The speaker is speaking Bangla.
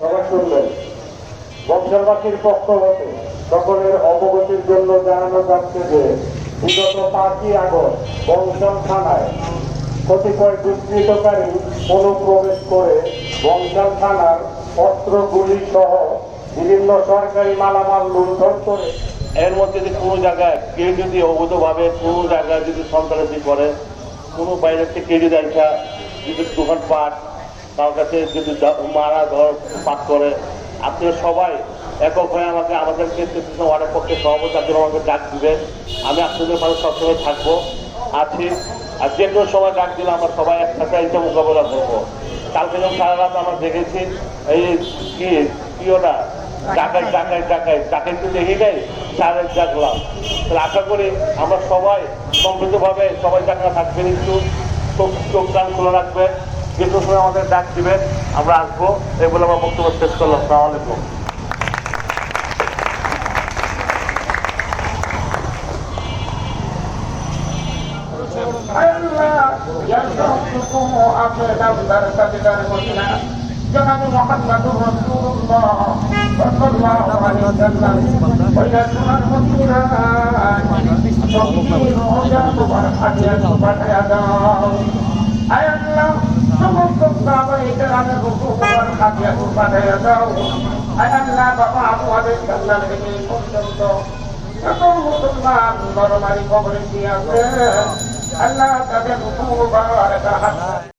সবাই শুনলেন। বংশালবাসীর পক্ষ হতে সকলের অবগতির জন্য জানানো যাচ্ছে যে, বিগত পাঁচই আগস্ট বংশাল থানায় কতিপয় দুষ্কৃতকারী অনুপ্রবেশ করে বংশাল থানার অস্ত্র গুলি সহ বিভিন্ন সরকারি মালামাল লুণ্ঠন করে। এর মধ্যে যদি কোনো জায়গায় কেউ যদি অবৈধভাবে কোনো জায়গায় যদি সন্ত্রাসী করে, কোনো বাইরে থেকে কেউ যদি একটা যদি দোকানপাট তার কাছে যদি মারা ধর পাঠ করে আপনারা সবাই একক হয়ে আমাকে, আমাদের ক্ষেত্রে ওয়ার্ডের পক্ষে সভাপতি আপনারা আমাকে ডাক দিবেন আমি আপনাদের মাঝে সবসময় থাকব, আছি, আর যে কোনো সময় ডাক দিলে আমরা সবাই একসাথে এটা মোকাবেলা করব। কালকে যখন সারা রাত আমরা দেখেছি, এই কি ওটা? টাকায় টাকায় টাকায় টাকায় তো দেখি নাই চারের ডাকলাম তাহলে আশা করি আমরা সবাই সম্মিলিতভাবে সবাই টাকা থাকবেন, একটু চোখ চোখ কান খোলা রাখবেন। যে কোনো সময় আমাদের ডাক দিবেন আমরা আসবো এই বলে আমার বক্তব্য শেষ করলাম সালাম আলাইকুম جناب محمد رسول الله صلى الله عليه وسلم ويسمى المسيرات تطير عجاب فرحة فتيداه أي الله সমস্ত সাহাবাহিকের আমি রুকুবার খাটিয়া পাঠিয়ে দাও আয় আল্লাহ বাবা আমাদের থেকে আল্লাহ একটা হাত